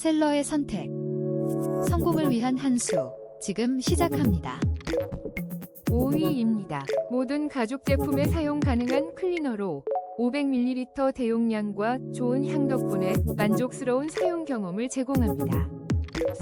셀러의 선택. 성공을 위한 한 수. 지금 시작합니다. 5위입니다. 모든 가죽 제품에 사용 가능한 클리너로 500ml 대용량과 좋은 향 덕분에 만족스러운 사용 경험을 제공합니다.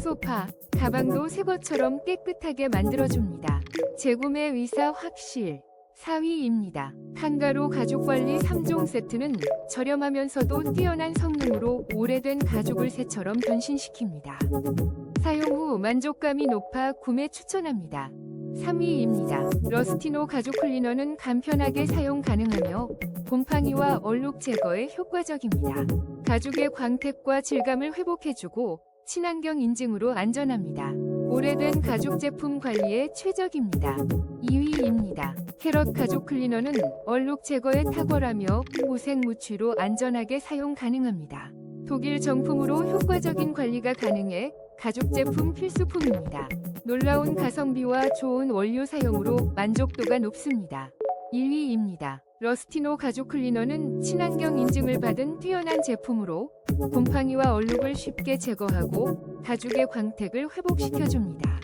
소파, 가방도 새 것처럼 깨끗하게 만들어줍니다. 재구매 의사 확실. 4위입니다. 한가로 가죽관리 3종 세트는 저렴하면서도 뛰어난 성능으로 오래된 가죽을 새처럼 변신시킵니다. 사용 후 만족감이 높아 구매 추천합니다. 3위입니다. 러스티노 가죽 클리너는 간편하게 사용 가능하며 곰팡이와 얼룩 제거에 효과적입니다. 가죽의 광택과 질감을 회복해주고 친환경 인증으로 안전합니다. 오래된 가죽 제품 관리에 최적입니다. 2위입니다. 캐럿 가죽 클리너는 얼룩 제거에 탁월하며 무색 무취로 안전하게 사용 가능합니다. 독일 정품으로 효과적인 관리가 가능해 가죽 제품 필수품입니다. 놀라운 가성비와 좋은 원료 사용으로 만족도가 높습니다. 1위입니다. 러스티노 가죽 클리너는 친환경 인증을 받은 뛰어난 제품으로 곰팡이와 얼룩을 쉽게 제거하고 가죽의 광택을 회복시켜줍니다.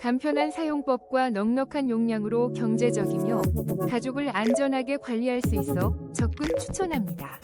간편한 사용법과 넉넉한 용량으로 경제적이며 가죽을 안전하게 관리할 수 있어 적극 추천합니다.